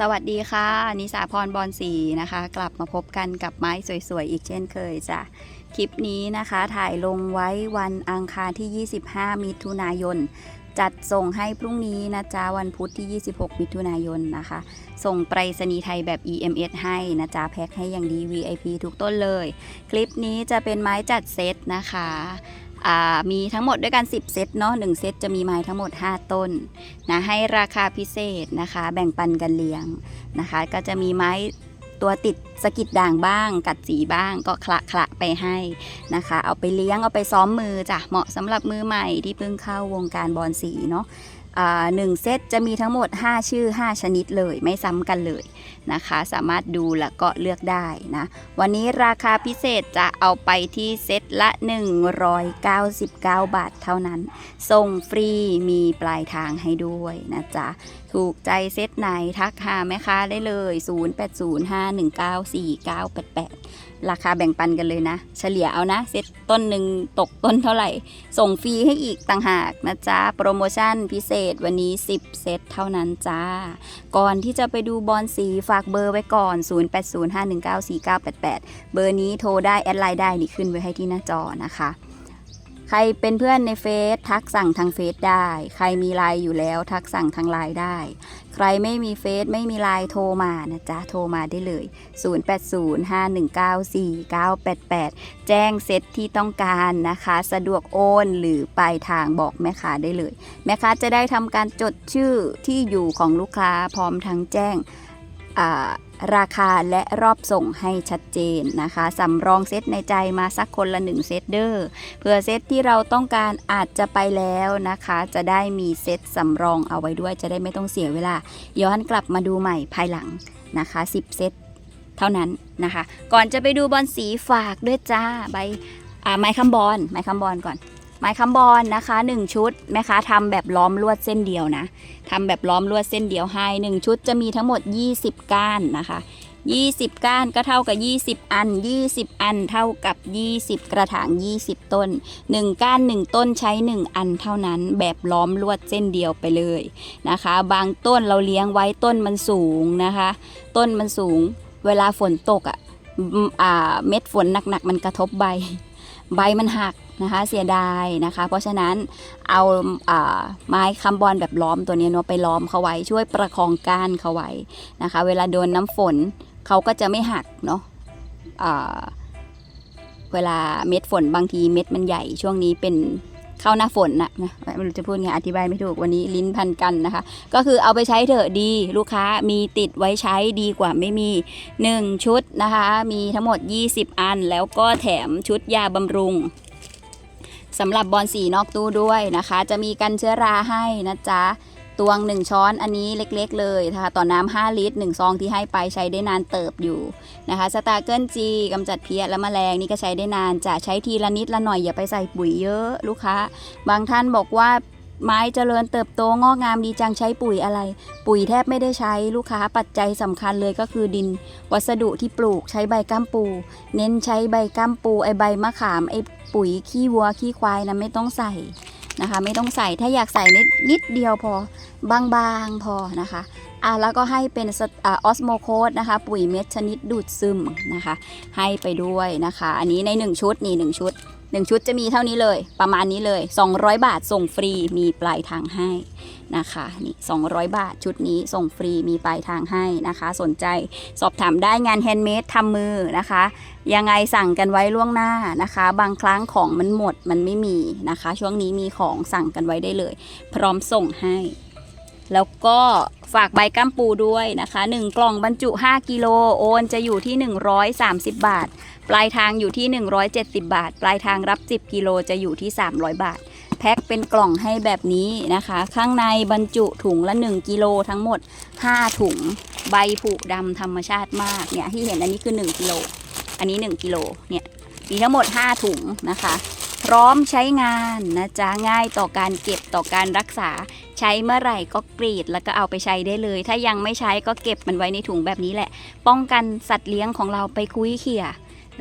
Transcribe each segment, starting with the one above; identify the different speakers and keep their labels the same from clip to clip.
Speaker 1: สวัสดีค่ะ นิสาพรบอลสีนะคะ กลับมาพบกันกับไม้สวยๆ อีกเช่นเคยจ้ะ คลิปนี้นะคะถ่ายลงไว้วันอังคารที่ 25 มิถุนายน จัดส่งให้พรุ่งนี้นะจ๊ะ วันพุธที่ 26 มิถุนายนนะคะ ส่งไปรษณีย์ไทยแบบ EMS ให้นะจ๊ะ แพ็คให้อย่างดี VIP ทุกต้นเลย คลิปนี้จะเป็นไม้จัดเซตนะคะ มีทั้งหมดด้วยกัน 10 เซตเนาะ1เซตจะมีไม้ทั้งหมด 5 ต้นนะให้ราคาพิเศษนะคะ แบ่งปันกันเลี้ยงนะคะ ก็จะมีไม้ตัวติดสกิดด่างบ้าง กัดสีบ้างก็คละคละไปให้นะคะ เอาไปเลี้ยงเอาไปซ้อมมือจ้ะเหมาะสำหรับมือใหม่ที่เพิ่งเข้าวงการบอลสีเนาะ หนึ่งเซตจะมีทั้งหมด 5 ชื่อ 5 ชนิดเลยไม่ซ้ำกันเลยนะคะ สามารถดูแล้วก็เลือกได้นะ วันนี้ราคาพิเศษจะเอาไปที่เซตละ 199 บาทเท่านั้น ส่งฟรีมีปลายทางให้ด้วยนะจ๊ะ ถูกใจเซตไหนทักหาแม่ค้าได้เลย 0805194988 ราคาแบ่งปันกันเลยนะ เฉลี่ยเอานะ เซตต้นหนึ่งตกต้นเท่าไหร่ ส่งฟรีให้อีกต่างหากนะจ๊ะ โปรโมชั่นพิเศษวันนี้ 10 เซตเท่านั้นจ้า ก่อนที่จะไปดูบอลสีฝากเบอร์ไว้ก่อน 0805194988 เบอร์นี้โทรได้ แอดไลน์ได้นี่ขึ้นไว้ให้ที่หน้าจอนะคะ ใครเป็นเพื่อนในเฟซทักสั่งทางเฟซได้ ใครมีไลน์อยู่แล้วทักสั่งทางไลน์ได้ ใครไม่มีเฟซไม่มีไลน์โทรมานะจ๊ะ โทรมาได้เลย 0805194988 แจ้งเซตที่ต้องการนะคะ สะดวกโอนหรือปลายทางบอกแม่ค้าได้เลย แม่ค้าจะได้ทำการจดชื่อที่อยู่ของลูกค้าพร้อมทั้งแจ้ง ราคาและรอบส่งให้ชัดเจนนะคะสำรองเซตในใจมาสักคนละหนึ่งเซตเด้อเผื่อเซตที่เราต้องการอาจจะไปแล้วนะคะ จะได้มีเซตสำรองเอาไว้ด้วยจะได้ไม่ต้องเสียเวลา ย้อนกลับมาดูใหม่ภายหลังนะคะ 10 เซตเท่านั้นนะคะ ก่อนจะไปดูบอลสีฝากด้วยจ้าใบอ่าไม้คำบอลไม้คำบอลก่อน ไม้คำบอลนะคะ 1 ชุดแม่ค้าทำแบบล้อมลวดเส้นเดียวนะทำแบบล้อมลวดเส้นเดียวให้ 1 ชุดจะมีทั้งหมด 20 ก้านนะคะ 20 ก้านก็เท่ากับ 20 อัน 20 อันเท่ากับ 20 กระถาง 20 ต้น 1 ก้าน 1 ต้นใช้ 1 อันเท่านั้น แบบล้อมลวดเส้นเดียวไปเลยนะคะ บางต้นเราเลี้ยงไว้ต้นมันสูงนะคะ ต้นมันสูง เวลาฝนตกอะ่ะเม็ดฝนหนักๆมันกระทบใบ ใบมันหัก นะคะเสียดายนะคะ เพราะฉะนั้นเอาอาไม้คำบอลแบบล้อมตัวนี้เนาะไปล้อมเขาไว้ช่วยประคองก้านเขาไว้นะคะ เวลาโดนน้ำฝนเขาก็จะไม่หักเนาะเวลาเม็ดฝนบางทีเม็ดมันใหญ่ช่วงนี้เป็นเข้าหน้าฝนนะนะไม่รู้จะพูดไงอธิบายไม่ถูกวันนี้ลิ้นพันกันนะคะ ก็คือเอาไปใช้เถอะดีลูกค้ามีติดไว้ใช้ดีกว่าไม่มี 1 ชุดนะคะ มีทั้งหมด 20 อัน แล้วก็แถมชุดยาบำรุง สำหรับบอลสีนอกตู้ด้วยนะคะ จะมีกันเชื้อราให้นะจ๊ะตวง 1 ช้อนอันนี้เล็กๆ เลยนะคะต่อน้ำ5ลิตร 1 ซองที่ให้ไปใช้ได้นานเติบอยู่นะคะสตาร์เกิลจีกำจัดเพี้ยและแมลงนี่ก็ใช้ได้นานจะใช้ทีละนิดละหน่อยอย่าไปใส่ปุ๋ยเยอะลูกค้า บางท่านบอกว่า ไม้เจริญเติบโตงอกงามดีจังใช้ปุ๋ยอะไร ปุ๋ยแทบไม่ได้ใช้ลูกค้าปัจจัยสำคัญเลยก็คือดิน วัสดุที่ปลูกใช้ใบก้ามปู เน้นใช้ใบก้ามปูไอใบมะขามไอปุ๋ยขี้วัวขี้ควายนะไม่ต้องใส่นะคะ ไม่ต้องใส่ถ้าอยากใส่นิดนิดเดียวพอบางๆพอนะคะอะแล้วก็ให้เป็นออสโมโคดนะคะ ปุ๋ยเม็ดชนิดดูดซึมนะคะ ให้ไปด้วยนะคะ อันนี้ใน 1 ชุดนี่1ชุด 1 ชุดจะมีเท่านี้เลย ประมาณนี้เลย 200 บาทส่งฟรีมีปลายทางให้นะคะนี่200 บาทชุดนี้ส่งฟรีมีปลายทางให้นะคะ สนใจสอบถามได้งานแฮนด์เมดทำมือนะคะ ยังไงสั่งกันไว้ล่วงหน้านะคะ บางครั้งของมันหมดมันไม่มีนะคะ ช่วงนี้มีของสั่งกันไว้ได้เลย พร้อมส่งให้ แล้วก็ฝากใบก้ามปูด้วยนะคะ 1 กล่องบรรจุ 5 กิโลโอนจะอยู่ที่ 130 บาท ปลายทางอยู่ที่ 170 บาท ปลายทางรับ 10 กิโลจะอยู่ที่ 300 บาท แพ็คเป็นกล่องให้แบบนี้นะคะ ข้างในบรรจุถุงละ 1 กิโลทั้งหมด 5 ถุง ใบผุดำธรรมชาติมากเนี่ยที่เห็นอันนี้คือ 1 กิโล อันนี้ 1 กิโลเนี่ยมีทั้งหมด 5 ถุงนะคะ พร้อมใช้งานนะจ๊ะง่ายต่อการเก็บต่อการรักษา ใช้เมื่อไหร่ก็กรีดแล้วก็เอาไปใช้ได้เลย ถ้ายังไม่ใช้ก็เก็บมันไว้ในถุงแบบนี้แหละ ป้องกันสัตว์เลี้ยงของเราไปคุยเขี่ย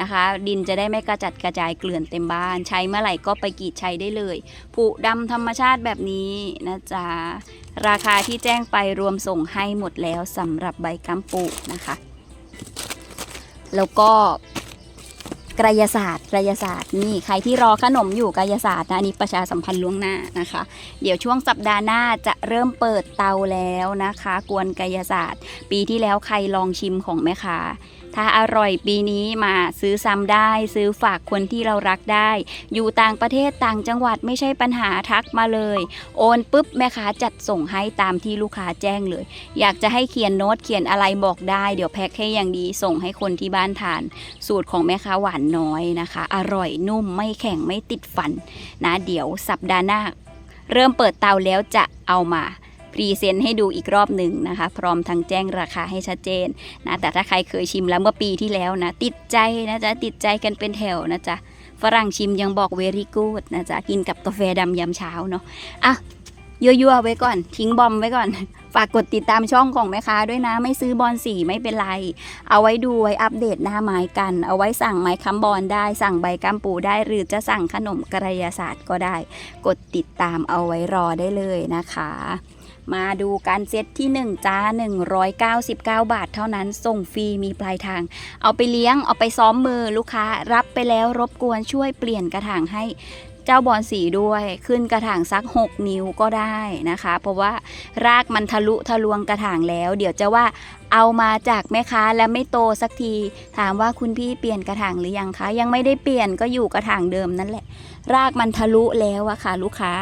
Speaker 1: นะคะ ดินจะได้ไม่กระจัดกระจายเกลื่อนเต็มบ้าน ใช้เมื่อไหร่ก็ไปกรีดใช้ได้เลยผุดำธรรมชาติแบบนี้นะจ๊ะราคาที่แจ้งไปรวมส่งให้หมดแล้วสำหรับใบกัมปูนะคะ แล้วก็ กายศาสตร์กายศาสตร์นี่ใครที่รอขนมอยู่กายศาสตร์นะอันนี้ประชาสัมพันธ์ล่วงหน้านะคะ เดี๋ยวช่วงสัปดาห์หน้าจะเริ่มเปิดเตาแล้วนะคะ กวนกายศาสตร์ ปีที่แล้วใครลองชิมของแม่ค้า ถ้าอร่อยปีนี้มาซื้อซ้ำได้ ซื้อฝากคนที่เรารักได้ อยู่ต่างประเทศต่างจังหวัดไม่ใช่ปัญหาทักมาเลย โอนปุ๊บแม่ค้าจัดส่งให้ตามที่ลูกค้าแจ้งเลย อยากจะให้เขียนโน้ตเขียนอะไรบอกได้เดี๋ยวแพ็คให้อย่างดีส่งให้คนที่บ้านทาน สูตรของแม่ค้าหวานน้อยนะคะ อร่อยนุ่มไม่แข็งไม่ติดฟันนะเดี๋ยวสัปดาห์หน้าเริ่มเปิดเตาแล้วจะเอามา พรีเซนต์ให้ดูอีกรอบหนึ่งนะคะ พร้อมทั้งแจ้งราคาให้ชัดเจนนะแต่ถ้าใครเคยชิมแล้วเมื่อปีที่แล้วนะ ติดใจนะจ๊ะติดใจกันเป็นแถวนะจ๊ะฝรั่งชิมยังบอก very good นะจ๊ะกินกับกาแฟดำยามเช้าเนาะอะยั่วๆไว้ก่อน ทิ้งบอมไว้ก่อน ฝากกดติดตามช่องของแม่ค้าด้วยนะ ไม่ซื้อบอลสีไม่เป็นไร เอาไว้ดูไว้อัปเดตหน้าไม้กัน เอาไว้สั่งไม้ค้ำบอลได้ สั่งใบกัมปูได้ หรือจะสั่งขนมกระยาศาสตร์ก็ได้ กดติดตามเอาไว้รอได้เลยนะคะ มาดูการเซตที่ 1จ้า199 บาท เท่านั้นส่งฟรีมีปลายทาง เอาไปเลี้ยงเอาไปซ้อมมือลูกค้ารับไปแล้วรบกวนช่วยเปลี่ยนกระถางให้เจ้าบอลสีด้วยขึ้นกระถางสัก 6 นิ้วก็ได้นะคะ เพราะว่ารากมันทะลุทะลวงกระถางแล้ว เดี๋ยวจะว่าเอามาจากแม่ค้าแล้วไม่โตสักที ถามว่าคุณพี่เปลี่ยนกระถางหรือยังคะ ยังไม่ได้เปลี่ยนก็อยู่กระถางเดิมนั่นแหละ รากมันทะลุแล้วอะค่ะ ลูกค้า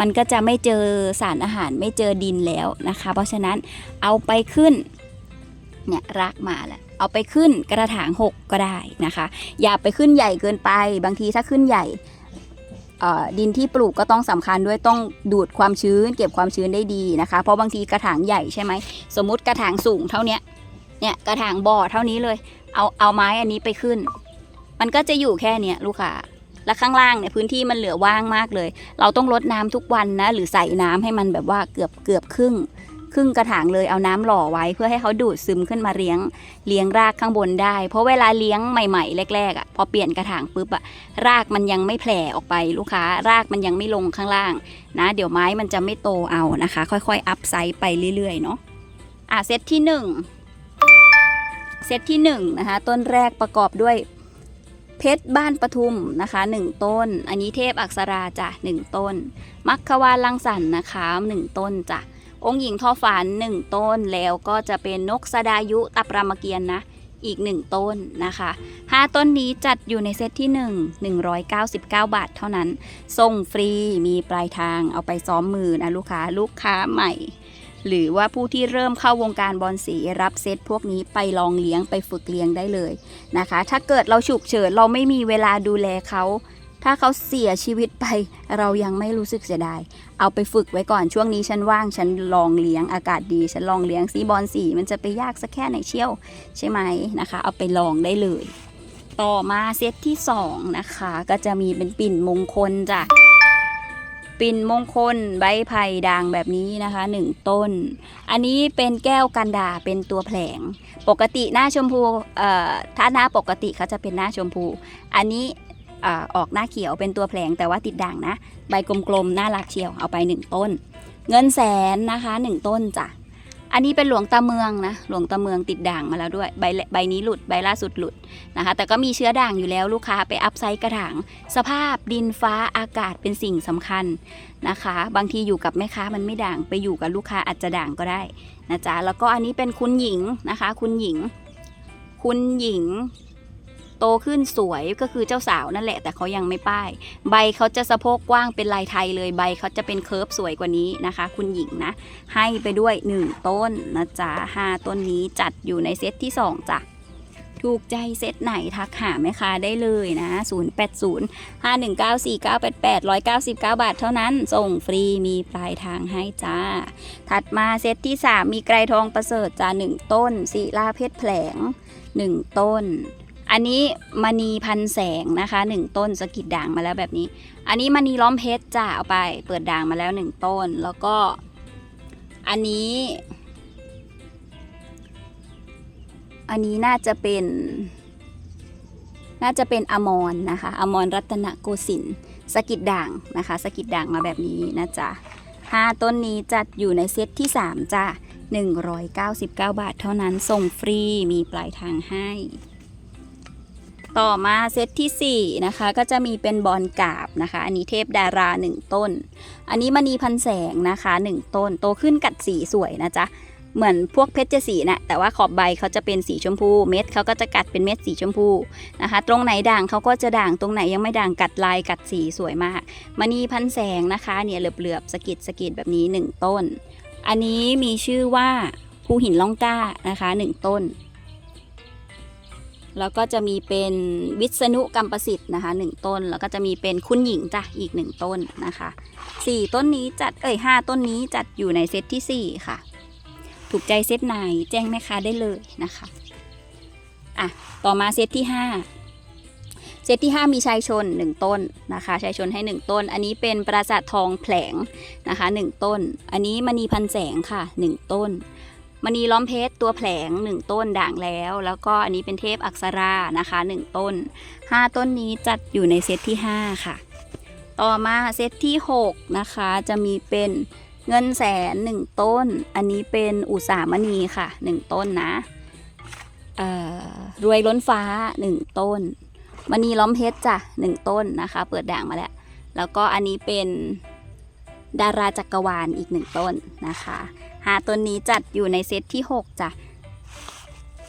Speaker 1: มันก็จะไม่เจอสารอาหารไม่เจอดินแล้วนะคะ เพราะฉะนั้นเอาไปขึ้นเนี่ยรากมาแล้วเอาไปขึ้นกระถาง 6 ก็ได้นะคะ อย่าไปขึ้นใหญ่เกินไป บางทีถ้าขึ้นใหญ่ดินที่ปลูกก็ต้องสำคัญด้วยต้องดูดความชื้น เก็บความชื้นได้ดีนะคะ เพราะบางทีกระถางใหญ่ใช่ไหมสมมุติกระถางสูงเท่านี้เนี่ยกระถางบ่อเท่านี้เลย เอาเอาไม้อันนี้ไปขึ้น มันก็จะอยู่แค่เนี้ยลูกค้า และข้างล่างเนี่ยพื้นที่มันเหลือว่างมากเลย เราต้องรดน้ำทุกวันนะ หรือใส่น้ำให้มันแบบว่าเกือบเกือบครึ่ง ครึ่งกระถางเลยเอาน้ำหล่อไว้เพื่อให้เขาดูดซึมขึ้นมาเลี้ยงเลี้ยงรากข้างบนได้ เพราะเวลาเลี้ยงใหม่ๆแรกๆอะพอเปลี่ยนกระถางปุ๊บอะรากมันยังไม่แผ่ออกไปลูกค้า รากมันยังไม่ลงข้างล่างนะ เดี๋ยวไม้มันจะไม่โตเอานะคะ ค่อยๆอัพไซส์ไปเรื่อยๆเนาะอะเซตที่หนึ่งเซตที่หนึ่งนะคะต้นแรกประกอบด้วย เพชรบ้านปทุมนะคะ 1 ต้น อันนี้เทพอักษราจ้ะ1 ต้น มัคควาลังสรรค์นะคะ 1 ต้นจ้ะองค์หญิงทอฝัน 1 ต้นแล้วก็จะเป็นนกสดายุตับรามเกียรตินะอีก 1 ต้นนะคะ 5 ต้นนี้จัดอยู่ในเซตที่ 1 199 บาทเท่านั้น ส่งฟรีมีปลายทางเอาไปซ้อมมือนะลูกค้าลูกค้าใหม่ หรือว่าผู้ที่เริ่มเข้าวงการบอลสีรับเซตพวกนี้ไปลองเลี้ยงไปฝึกเลี้ยงได้เลยนะคะ ถ้าเกิดเราฉุกเฉินเราไม่มีเวลาดูแลเขาถ้าเขาเสียชีวิตไปเรายังไม่รู้สึกเสียดาย เอาไปฝึกไว้ก่อนช่วงนี้ฉันว่างฉันลองเลี้ยงอากาศดี ฉันลองเลี้ยงซีบอลสีมันจะไปยากสักแค่ไหนเชี่ยว ใช่ไหมนะคะ เอาไปลองได้เลย ต่อมาเซตที่สองนะคะ ก็จะมีเป็นปิ่นมงคลจ้ะ ปิ่นมงคลใบไผ่ด่างแบบนี้นะคะหนึ่งต้น อันนี้เป็นแก้วกันดาเป็นตัวแผลง ปกติหน้าชมพูถ้าหน้าปกติเขาจะเป็นหน้าชมพู อันนี้อออกหน้าเขียวเป็นตัวแผลงแต่ว่าติดด่างนะ ใบกลมๆน่ารักเชียวเอาไปหนึ่งต้น เงินแสนนะคะหนึ่งต้นจ้ะ อันนี้เป็นหลวงตาเมืองนะ หลวงตาเมืองติดด่างมาแล้วด้วย ใบใบนี้หลุดใบล่าสุดหลุดนะคะ แต่ก็มีเชื้อด่างอยู่แล้วลูกค้าไปอัพไซต์กระถาง สภาพดินฟ้าอากาศเป็นสิ่งสำคัญนะคะ บางทีอยู่กับแม่ค้ามันไม่ด่างไปอยู่กับลูกค้าอาจจะด่างก็ได้นะจ๊ะแล้วก็อันนี้เป็นคุณหญิงนะคะ คุณหญิง คุณหญิง โตขึ้นสวยก็คือเจ้าสาวนั่นแหละ แต่เขายังไม่ป้าย ใบเขาจะสะโพกกว้างเป็นลายไทยเลยใบเขาจะเป็นเคิร์ฟสวยกว่านี้นะคะ คุณหญิงนะ ให้ไปด้วย 1 ต้นนะจ๊ะ5ต้นนี้จัดอยู่ในเซตที่ 2จ้ะถูกใจเซตไหนทักหาแม่ค้าได้เลยนะ 080 519 4988 199 บาทเท่านั้น ส่งฟรีมีปลายทางให้จ้า ถัดมาเซตที่ 3 มีไกรทองประเสริฐจ้า 1 ต้นศิลาเพชรแผลง 1 ต้น อันนี้มณีพันแสงนะคะ1ต้นสกิดด่างมาแล้วแบบนี้ อันนี้มณีล้อมเพชรจ้าเอาไป เปิดด่างมาแล้ว1ต้น แล้วก็อันนี้ อันนี้น่าจะเป็น น่าจะเป็นอมรนนะคะอมรรัตนโกสินสกิดด่างนะคะสกิดด่างมาแบบนี้นะจ๊ะห้าต้นนี้จัดอยู่ในเซตที่ 3จ้ะ199 บาทเท่านั้นส่งฟรีมีปลายทางให้ ต่อมาเซตทีสี่ 4 นะคะ ก็จะมีเป็นบอลกาบนะคะ อันนี้เทพดารา 1 ต้น อันนี้มณีพันแสงนะคะ 1 ต้น โตขึ้นกัดสีสวยนะจ๊ะ เหมือนพวกเพชรสีนะ แต่ว่าขอบใบเขาจะเป็นสีชมพู เม็ดเขาก็จะกัดเป็นเม็ดสีชมพูนะคะ ตรงไหนด่างเขาก็จะด่าง ตรงไหนยังไม่ด่างกัดลายกัดสีสวยมาก มณีพันแสงนะคะ เนี่ยเหลือบๆสกิดสกิดแบบนี้ 1 ต้น อันนี้มีชื่อว่าภูหินล่องกล้านะคะ 1 ต้น แล้วก็จะมีเป็นวิษณุกัมประสิทธิ์นะคะหนึ่งต้น แล้วก็จะมีเป็นคุณหญิงจ้ะอีกหนึ่งต้นนะคะสี่ต้นนี้จัดเอ้ยห้าต้นนี้จัดอยู่ในเซตที่สี่ค่ะ ถูกใจเซตไหนแจ้งแม่ค้าได้เลยนะคะอะต่อมาเซตที่ห้าเซตที่ห้ามีชายชนหนึ่งต้นนะคะชายชนให้หนึ่งต้น อันนี้เป็นปราสาททองแผลงนะคะหนึ่งต้น อันนี้มณีพันแสงค่ะหนึ่งต้น มณีล้อมเพชรตัวแผลงหนึ่งต้นด่างแล้ว แล้วก็อันนี้เป็นเทพอักษรานะคะหนึ่งต้นห้าต้นนี้จัดอยู่ในเซตที่ห้าค่ะ ต่อมาเซตที่หกนะคะจะมีเป็นเงินแสนหนึ่งต้น อันนี้เป็นอุตสามณีค่ะหนึ่งต้นนะเออรวยล้นฟ้าหนึ่งต้นมณีล้อมเพชรจ้ะหนึ่งต้นนะคะ เปิดด่างมาแล้ว แล้วก็อันนี้เป็นดาราจักรวาลอีกหนึ่งต้นนะคะ หาต้นนี้จัดอยู่ในเซตที่ 6จ้ะ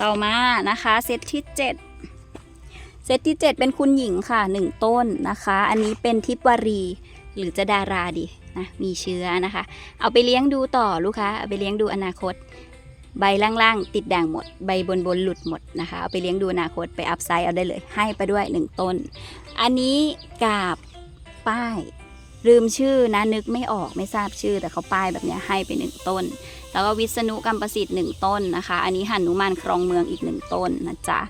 Speaker 1: ต่อมานะคะเซตที่ 7 เซตที่ 7 เป็นคุณหญิงค่ะ 1 ต้นนะคะ อันนี้เป็นทิพวารีหรือจะดาราดีนะมีเชื้อนะคะ เอาไปเลี้ยงดูต่อลูกค้าเอาไปเลี้ยงดูอนาคต ใบล่างๆ ติดด่างหมด ใบบนๆหลุดหมดนะคะ เอาไปเลี้ยงดูอนาคตไปอัพไซด์เอาได้เลย ให้ไปด้วย 1 ต้น อันนี้กาบป้าย ลืมชื่อนะนึกไม่ออกไม่ทราบชื่อ แต่เขาป้ายแบบนี้ให้ไปหนึ่งต้น แล้วก็วิษณุกัมประสิทธิ์หนึ่งต้นนะคะ อันนี้หันุมานครองเมืองอีกหนึ่งต้นนะจ๊ะ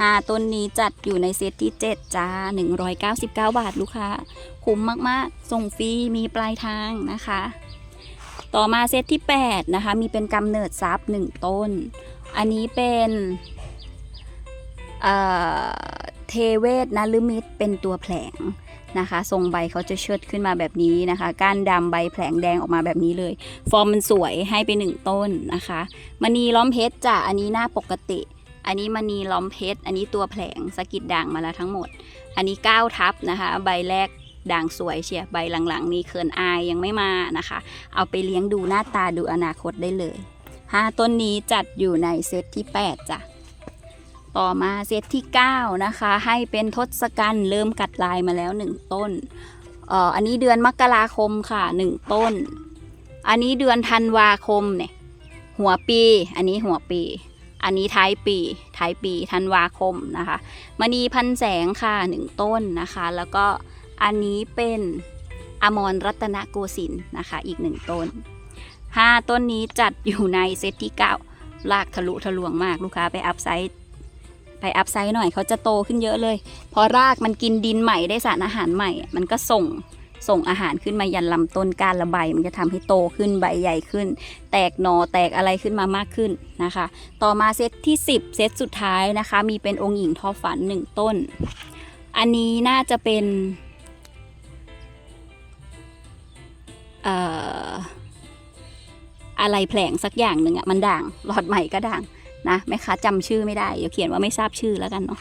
Speaker 1: ห้าต้นนี้จัดอยู่ในเซตที่ 7 จ้า 199 บาทลูกค้า คุ้มมากๆ ส่งฟรีมีปลายทางนะคะ ต่อมาเซตที่ 8 นะคะ มีเป็นกำเนิดทรัพย์1ต้น อันนี้เป็น เทเวศนลมิตเป็นตัวแผลงนะคะทรงใบเขาจะเชิดขึ้นมาแบบนี้นะคะ ก้านดำใบแผลงแดงออกมาแบบนี้เลย ฟอร์มมันสวยให้ไปหนึ่งต้นนะคะมณีล้อมเพชรจ้ะอันนี้หน้าปกติ อันนี้มณีล้อมเพชร อันนี้ตัวแผลงสกิดด่างมาแล้วทั้งหมด อันนี้ก้าวทับนะคะ ใบแรกด่างสวยเชียใบหลังๆ นี้เขินอายยังไม่มานะคะ เอาไปเลี้ยงดูหน้าตาดูอนาคตได้เลยห้าต้นนี้จัดอยู่ในเซตที่ 8จ้ะ ต่อมาเซตที่ 9 นะคะ ให้เป็นทศกัณฐ์เริ่มกัดลายมาแล้ว 1 ต้นเอ่ออันนี้เดือนมกราคมค่ะ 1 ต้น อันนี้เดือนธันวาคมเนี่ยหัวปี อันนี้หัวปี อันนี้ท้ายปีท้ายปีธันวาคมนะคะมณีพันแสงค่ะ 1 ต้นนะคะ แล้วก็อันนี้เป็นอมรรัตนโกสินทร์นะคะ อีก 1 ต้น 5 ต้นนี้จัดอยู่ในเซตที่ 9 ลากทะลุทะลวงมากลูกค้าไปอัพไซด์ ไปอัพไซด์หน่อยเขาจะโตขึ้นเยอะเลย พอรากมันกินดินใหม่ได้สารอาหารใหม่ มันก็ส่งส่งอาหารขึ้นมายันลำต้นการระบายมันจะทำให้โตขึ้นใบใหญ่ขึ้น แตกหนอแตกอะไรขึ้นมามากขึ้นนะคะ ต่อมาเซตที่ 10 เซตสุดท้ายนะคะ มีเป็นองค์หญิงทอฝัน 1 ต้น อันนี้น่าจะเป็นเอ่ออะไรแผลงสักอย่างหนึ่งอะมันด่างหลอดใหม่ก็ด่าง นะแม่ค้าจำชื่อไม่ได้เดี๋ยวเขียนว่าไม่ทราบชื่อแล้วกันเนาะ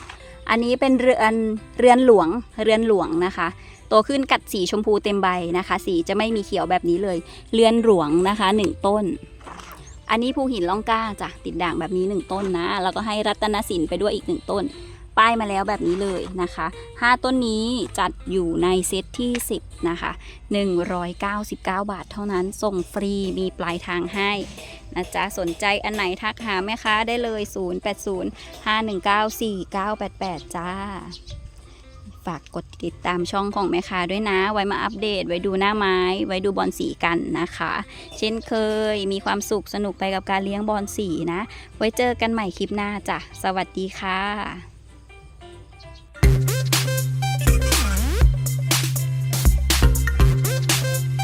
Speaker 1: อันนี้เป็นเรือนเรือนหลวงเรือนหลวงนะคะโตขึ้นกัดสีชมพูเต็มใบนะคะ สีจะไม่มีเขียวแบบนี้เลย เรือนหลวงนะคะหนึ่งต้น อันนี้ภูหินล่องกล้าจ้ะติดด่างแบบนี้หนึ่งต้นนะแล้วก็ให้รัตนสินไปด้วยอีกหนึ่งต้น ป้ายมาแล้วแบบนี้เลยนะคะห้าต้นนี้จัดอยู่ในเซตที่ 10นะคะ199 บาทเท่านั้นส่งฟรีมีปลายทางให้ นะจ๊ะสนใจอันไหนทักหาแม่ค้าได้เลย 080 519 4988 จ้า ฝากกดติดตามช่องของแม่ค้าด้วยนะ ไว้มาอัปเดต ไว้ดูหน้าไม้ ไว้ดูบอลสีกันนะคะ เช่นเคยมีความสุขสนุกไปกับการเลี้ยงบอลสีนะ ไว้เจอกันใหม่คลิปหน้าจ้ะ สวัสดีค่ะ